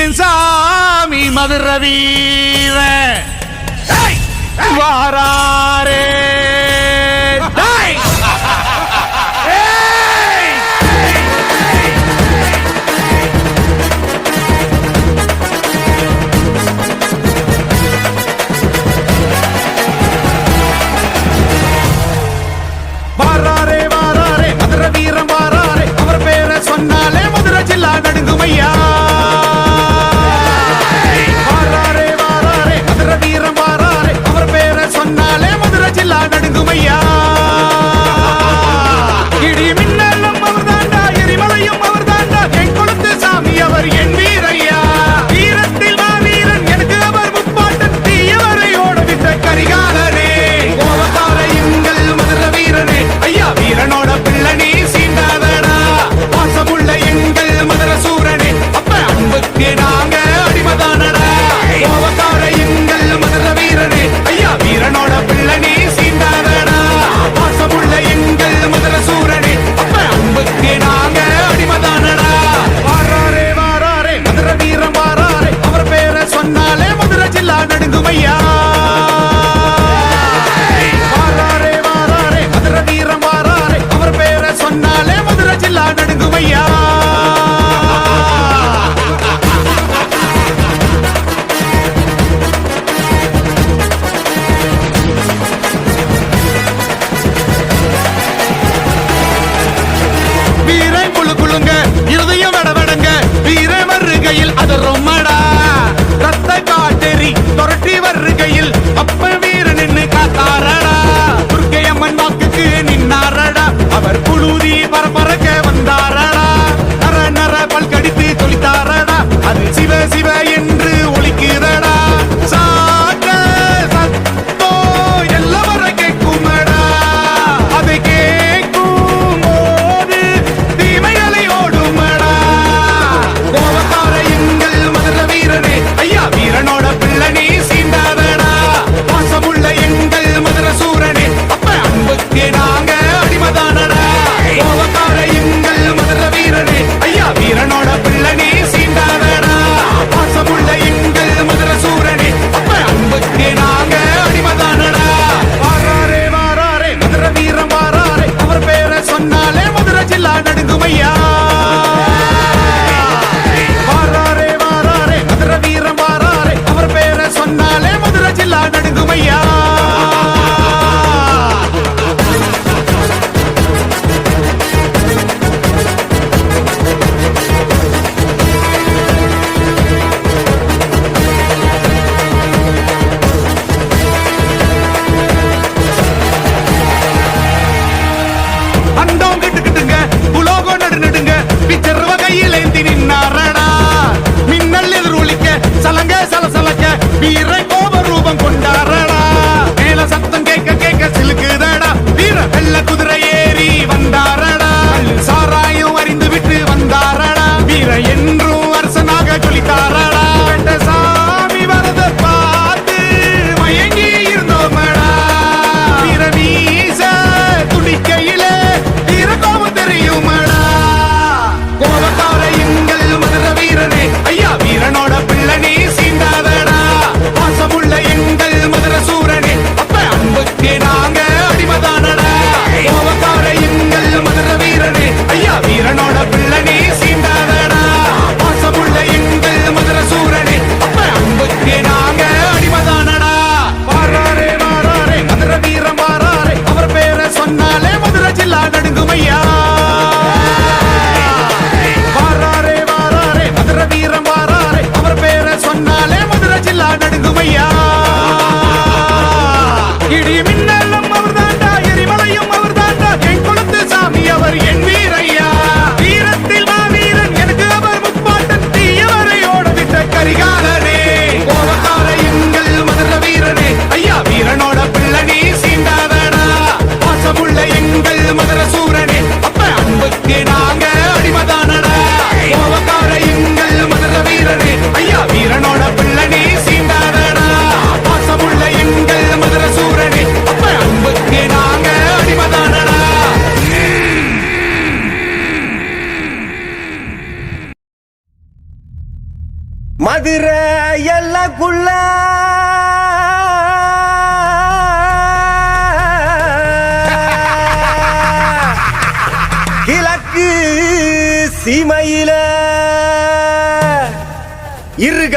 என் சாமி மதுர வீர வாராரே.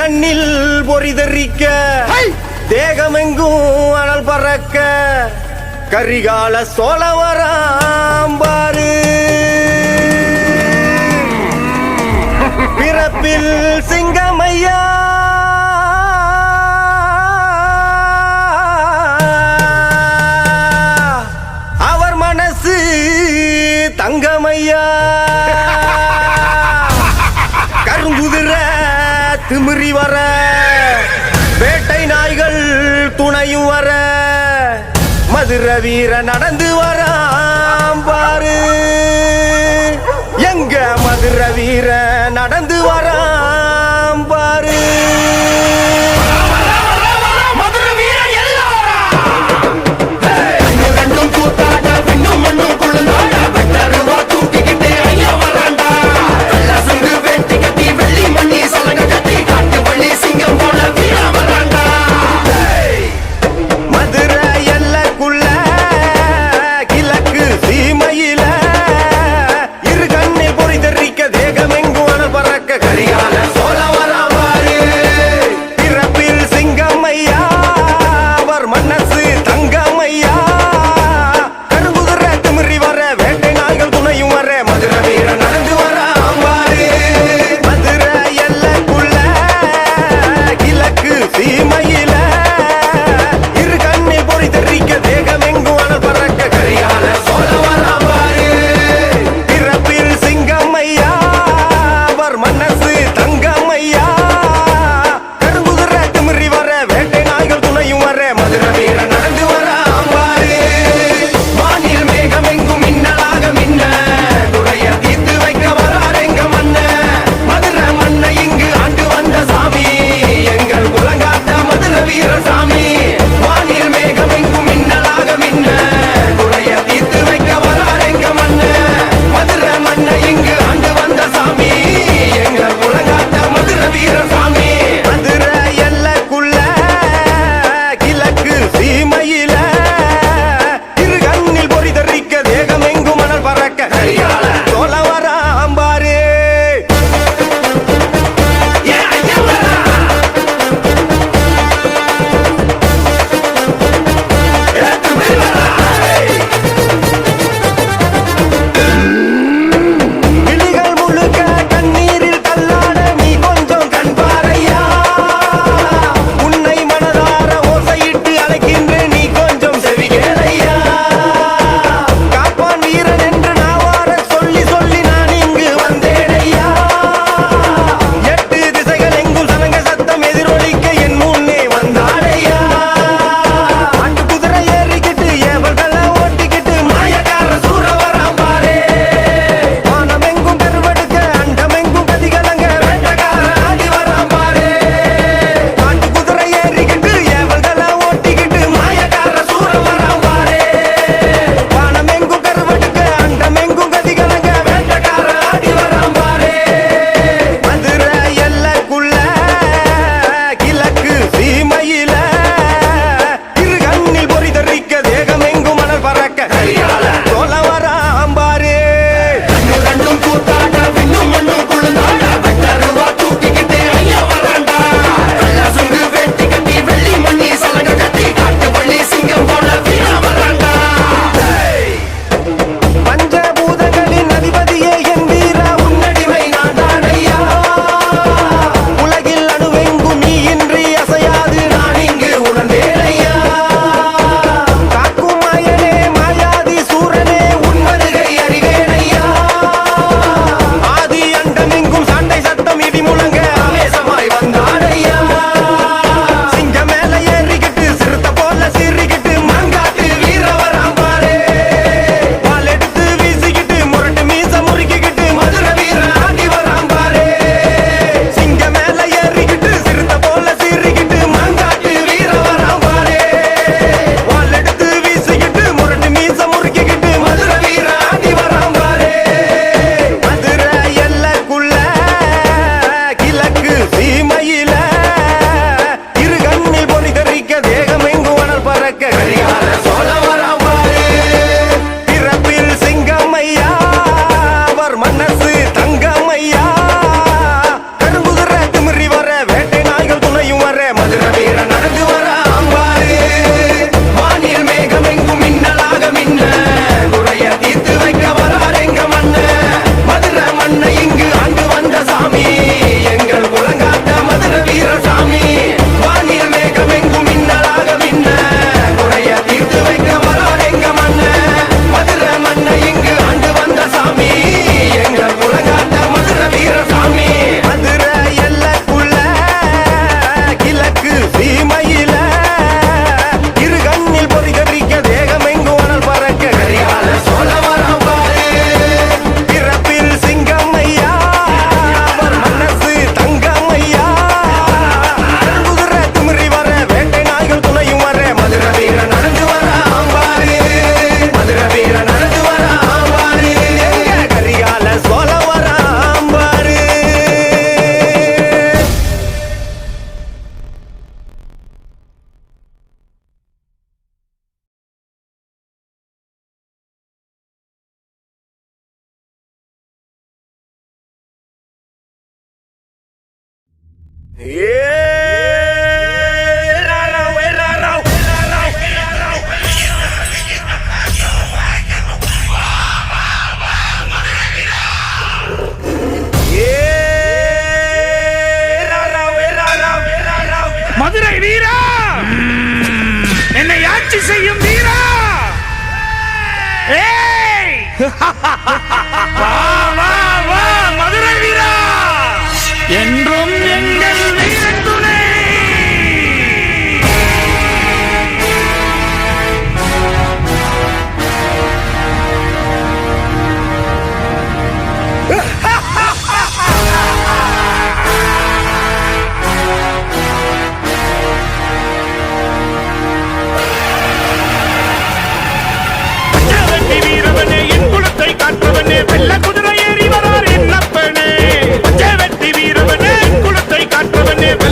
கண்ணில் பொறிதறிக்க தேகமெங்கும் அனல் பறக்க கரிகால சோழவராம்பாரு பிறப்பில் சிங்கமையா. அவர் மனசு தங்கமையா. திமிரி வர. வேட்டை நாய்கள் துணையும் வர. மதுர வீர நடந்து வராம் பாரு. எங்க மதுர வீர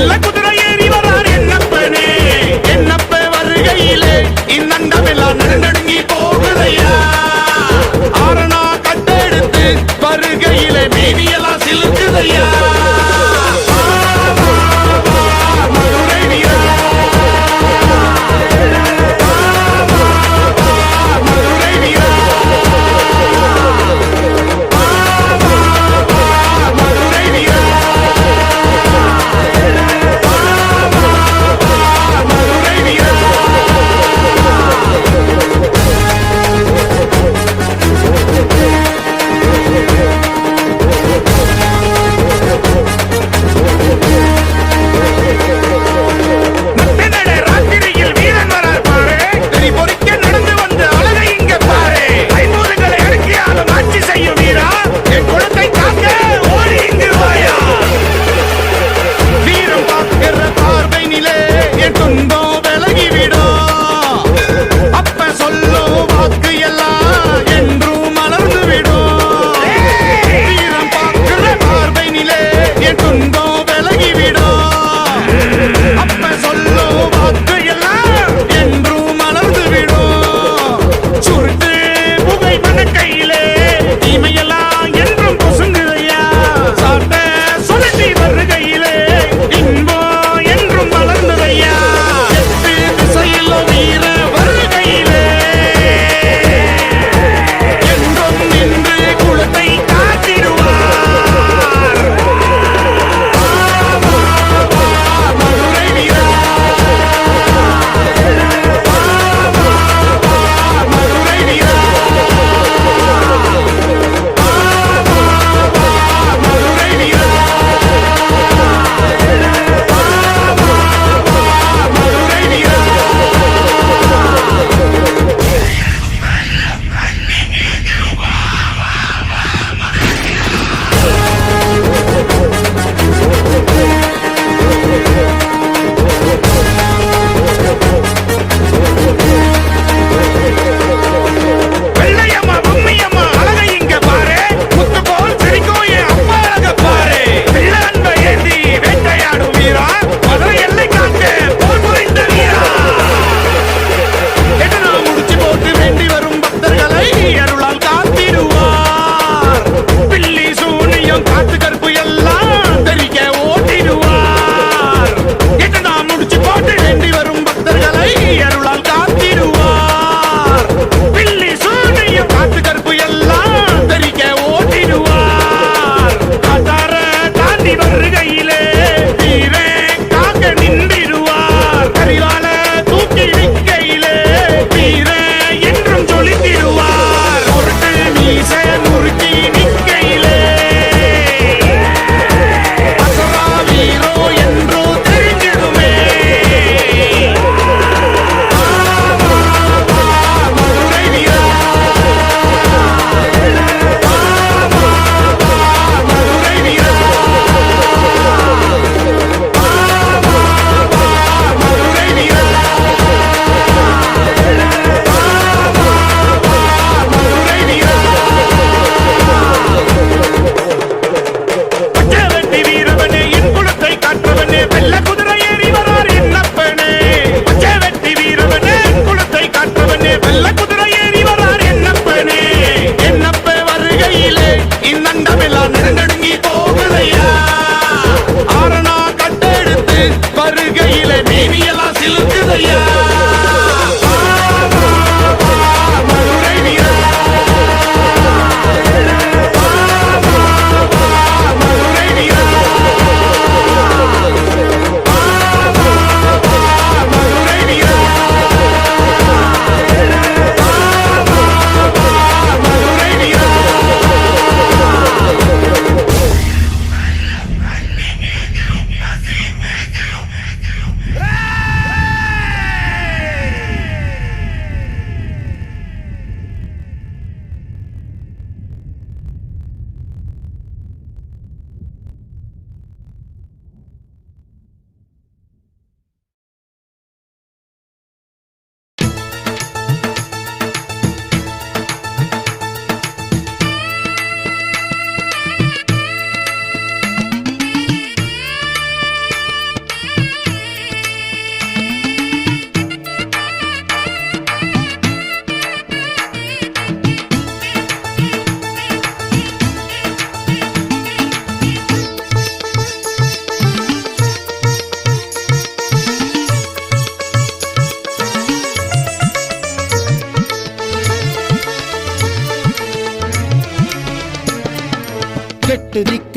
like what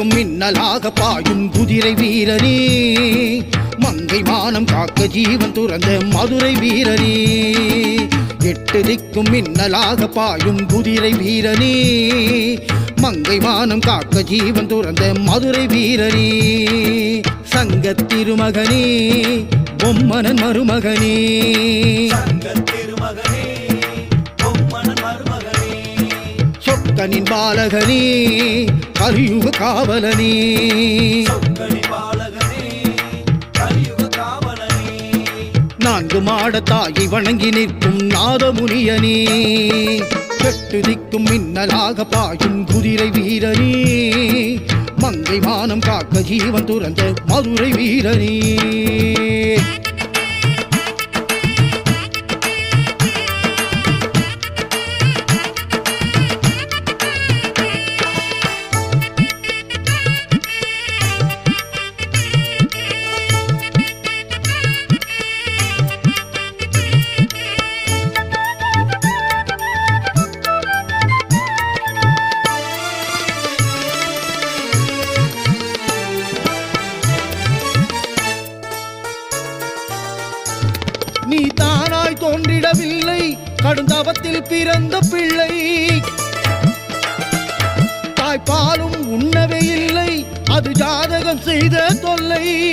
திக்கும் மின்னலாக பாயும் குதிரை வீரரே. மங்கை மானம் காக்க ஜீவன் துறந்த மதுரை வீரரே. எட்டு திக்கும் மின்னலாக பாயும் குதிரை வீரனே மங்கை மானம் காக்க ஜீவன் துறந்த மதுரை வீரனே சங்க திருமகனே பொம்மனன் மருமகனே. திருமகனே. சொக்கனின் பாலகனே கலியுக காவலனே. பாலகனே கலியுக காவலனே நான்கு மாட தாயை வணங்கி நிற்கும் நாதமுனியனே. கெட்டு திக்கும் மின்னலாக பாயும் குதிரை வீரனே. மங்கை மானம் காக்க ஜீவன் துறந்த மதுரை வீரனே. பிள்ளை. தாய்ப்பாலும் உண்ணவே இல்லை அது ஜாதகம் செய்த தொல்லை.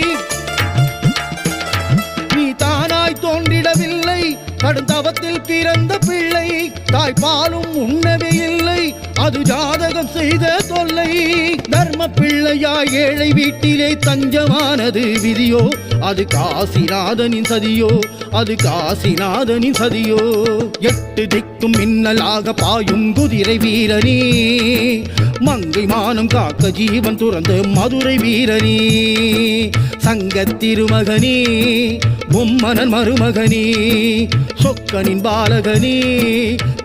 நீ தானாய் தோன்றிடவில்லை கடுந்தவத்தில் பிறந்த பிள்ளை தாய்ப்பாலும் உண்ணவே இல்லை. அது ஜாதகம் செய்த தொல்லை. தர்ம பிள்ளையா ஏழை வீட்டிலே தஞ்சமானது விதியோ? அது காசிநாதனின் சதியோ? அது காசிநாதனின் சதியோ? எட்டு திக்கும் மின்னலாக பாயும் குதிரை வீரனே. மங்கை மானம் காக்க ஜீவன் துறந்த மதுரை வீரனே. சங்க திருமகனே பொம்மனன் மருமகனே. சொக்கனின் பாலகனே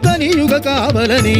கலியுக காவலனே.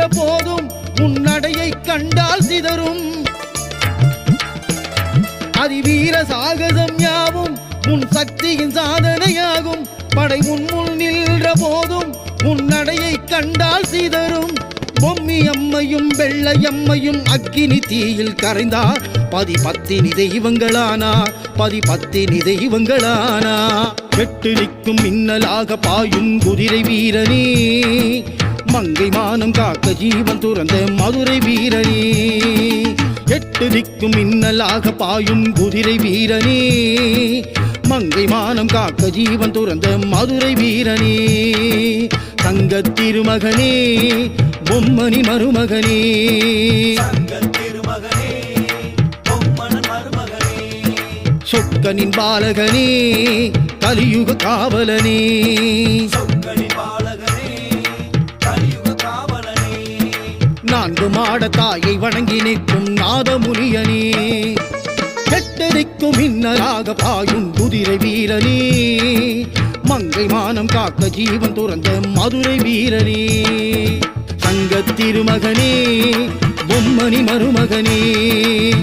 நின்ற போதும் உன் கண்டால் சிதறும். அதிவீர சாகசம் யாவும் உன் சக்தியின் சாதனையாகும். படை உன் நின்ற போதும் உன் கண்டால் சிதறும். பொம்மி அம்மையும் வெள்ளையம்மையும் அக்கினி தீயில் கரைந்தார். பதி பத்தினி தெய்வங்களானா பதி பத்தினி தெய்வங்களானா. வெட்டு நிற்கும் மின்னலாக பாயும் குதிரை வீரனே மங்கை மானம் காக்க ஜீவன் துறந்த மதுரை வீரனே. எட்டு திக்கும் மின்னலாக பாயும் குதிரை வீரனே. மங்கை மானம் காக்க ஜீவன் துறந்த மதுரை வீரனே. தங்கத் திருமகனே பொம்மணி மருமகனே. திருமகனே பொம்மனன் மருமகனே. சொக்கனின் பாலகனே கலியுக காவலனே. மாட தாயை வணங்கி நிற்கும் நாதமுனியனே. கெட்டடிக்கும் இன்னராக பாயும் குதிரை வீரனே. மங்கை மானம் காக்க ஜீவன் துறந்த மதுரை வீரனே. சங்க திருமகனே பொம்மணி மருமகனே.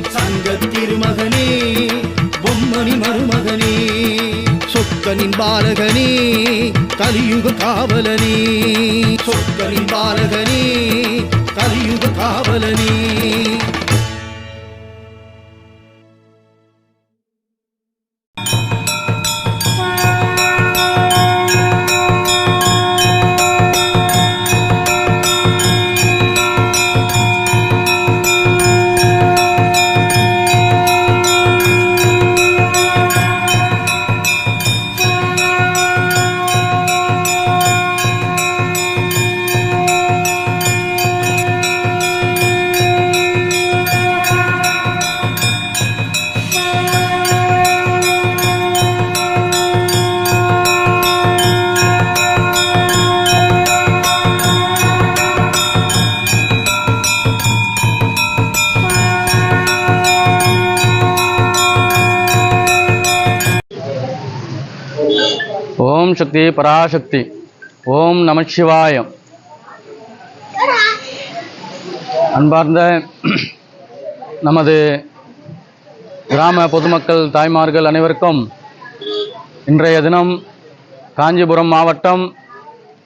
சங்க திருமகனே பொம்மணி மருமகனே. சொக்கனின் பாலகனே கலியுக காவலனே. சொக்கனின் பாலகனே கலியுக காவலனே. ஓம் சக்தி பராசக்தி. ஓம் நமச்சிவாயம் அன்பார்ந்த நமது கிராம பொதுமக்கள் தாய்மார்கள் அனைவருக்கும் இன்றைய தினம் காஞ்சிபுரம் மாவட்டம்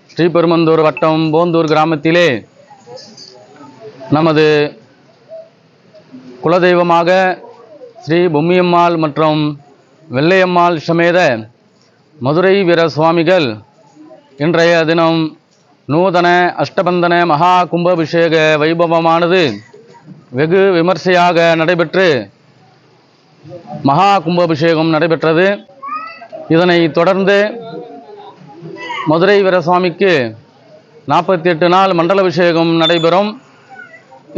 ஸ்ரீபெருமந்தூர் வட்டம் போந்தூர் கிராமத்திலே நமது குலதெய்வமாக ஸ்ரீ பொம்மியம்மாள் மற்றும் வெள்ளையம்மாள் சமேத மதுரை வீர சுவாமிகள் இன்றைய தினம் நூதன அஷ்டபந்தன மகா கும்பாபிஷேக வைபவமானது வெகு விமர்சையாக நடைபெற்று மகா கும்பாபிஷேகம் நடைபெற்றது. இதனை தொடர்ந்து மதுரை வீரசுவாமிக்கு நாற்பத்தி எட்டு நாள் மண்டலபிஷேகம் நடைபெறும்.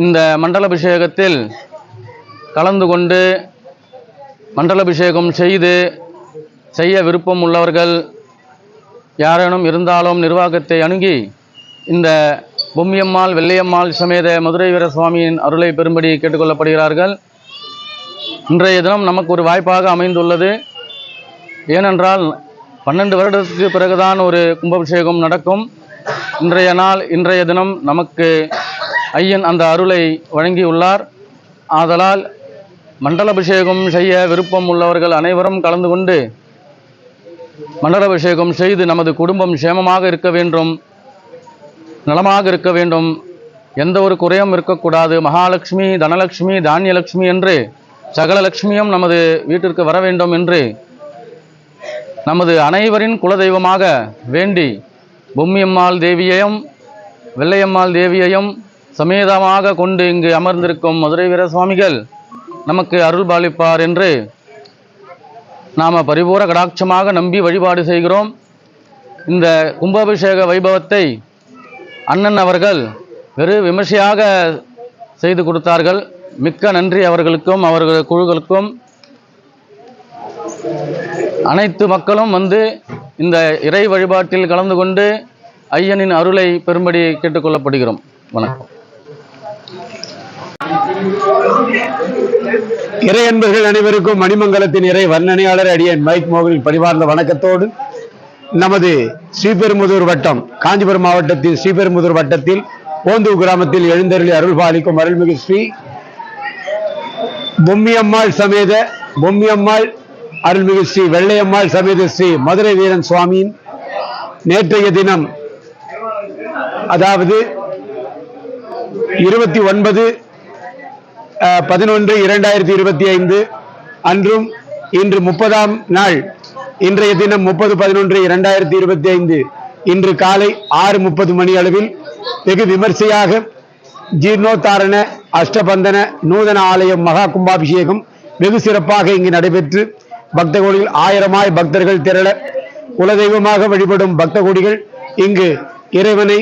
இந்த மண்டலபிஷேகத்தில் கலந்து கொண்டு மண்டலபிஷேகம் செய்து செய்ய விருப்பம் உள்ளவர்கள் யாரேனும் இருந்தாலும் நிர்வாகத்தை அணுகி இந்த பொம்மியம்மாள் வெள்ளையம்மாள் சமேத மதுரை வீர சுவாமியின் அருளை பெறும்படி கேட்டுக்கொள்ளப்படுகிறார்கள். இன்றைய தினம் நமக்கு ஒரு வாய்ப்பாக அமைந்துள்ளது. ஏனென்றால் பன்னெண்டு வருடத்துக்கு பிறகுதான் ஒரு கும்பாபிஷேகம் நடக்கும். இன்றைய நாள் இன்றைய தினம் நமக்கு ஐயன் அந்த அருளை வழங்கியுள்ளார். ஆதலால் மண்டலாபிஷேகம் செய்ய விருப்பம் உள்ளவர்கள் அனைவரும் கலந்து கொண்டு மண்டலாபிஷேகம் செய்து நமது குடும்பம் சேமமாக இருக்க வேண்டும் நலமாக இருக்க வேண்டும். எந்த ஒரு குறையும் இருக்கக்கூடாது. மகாலட்சுமி தனலட்சுமி தானியலட்சுமி என்று சகல லட்சுமியும் நமது வீட்டிற்கு வர வேண்டும் என்று நமது அனைவரின் குலதெய்வமாக வேண்டி பொம்மியம்மாள் தேவியையும் வெள்ளையம்மாள் தேவியையும் சமேதமாக கொண்டு இங்கு அமர்ந்திருக்கும் மதுரை வீர சுவாமிகள் நமக்கு அருள் பாலிப்பார் என்று நாம் பரிபூர கடாட்சமாக நம்பி வழிபாடு செய்கிறோம். இந்த கும்பாபிஷேக வைபவத்தை அண்ணன் அவர்கள் வெறு விமர்சையாக செய்து கொடுத்தார்கள். மிக்க நன்றி அவர்களுக்கும் அவர்கள் குழுக்களுக்கும். அனைத்து மக்களும் வந்து இந்த இறை வழிபாட்டில் கலந்து கொண்டு ஐயனின் அருளை பெறும்படி கேட்டுக்கொள்ளப்படுகிறோம். வணக்கம். இறை அன்பர்கள் அனைவருக்கும் மணிமங்கலத்தின் இறை வர்ணனையாளர் அடியன் மைக் மோகனின் பரிவார்ந்த வணக்கத்தோடு நமது ஸ்ரீபெருமுதூர் வட்டம் காஞ்சிபுரம் மாவட்டத்தின் ஸ்ரீபெருமுதூர் வட்டத்தில் ஓந்தூர் கிராமத்தில் எழுந்தருளி அருள் பாலிக்கும் அருள்மிகு ஸ்ரீ பொம்மியம்மாள் சமேத பொம்மியம்மாள் அருள்மிகு ஸ்ரீ வெள்ளையம்மாள் சமேத ஸ்ரீ மதுரை வீரன் சுவாமியின் நேற்றைய தினம் அதாவது இருபத்தி ஒன்பது பதினொன்று இரண்டாயிரத்தி இருபத்தி ஐந்து. அன்றும் இன்று முப்பதாம் நாள். இன்றைய தினம் முப்பது பதினொன்று இரண்டாயிரத்தி இருபத்தி ஐந்து. இன்று காலை ஆறு முப்பது மணி அளவில் வெகு விமர்சையாக ஜீர்ணோத்தாரண அஷ்டபந்தன நூதன ஆலயம் மகா கும்பாபிஷேகம் வெகு சிறப்பாக இங்கு நடைபெற்று பக்த கோடிகள் ஆயிரமாய் பக்தர்கள் திரள குலதெய்வமாக வழிபடும் பக்த கோடிகள் இங்கு இறைவனை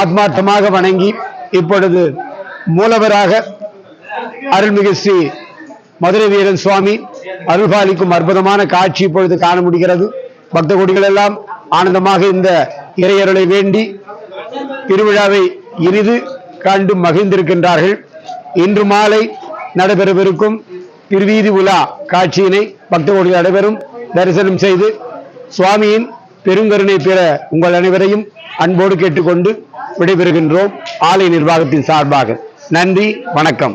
ஆத்மார்த்தமாக வணங்கி இப்பொழுது மூலவராக அருள்மிகு ஸ்ரீ மதுரை வீரன் சுவாமி அருள்பாலிக்கும் அற்புதமான காட்சி இப்பொழுது காண முடிகிறது. பக்த கொடிகள் எல்லாம் ஆனந்தமாக இந்த இறையருளை வேண்டி திருவிழாவை இனிது கண்டு மகிழ்ந்திருக்கின்றார்கள். இன்று மாலை நடைபெறவிருக்கும் திருவீதி உலா காட்சியினை பக்த கோடிகள் அனைவரும் தரிசனம் செய்து சுவாமியின் பெருங்கருணை பெற உங்கள் அனைவரையும் அன்போடு கேட்டுக்கொண்டு விடைபெறுகின்றோம். ஆலை நிர்வாகத்தின் சார்பாக. நன்றி வணக்கம்.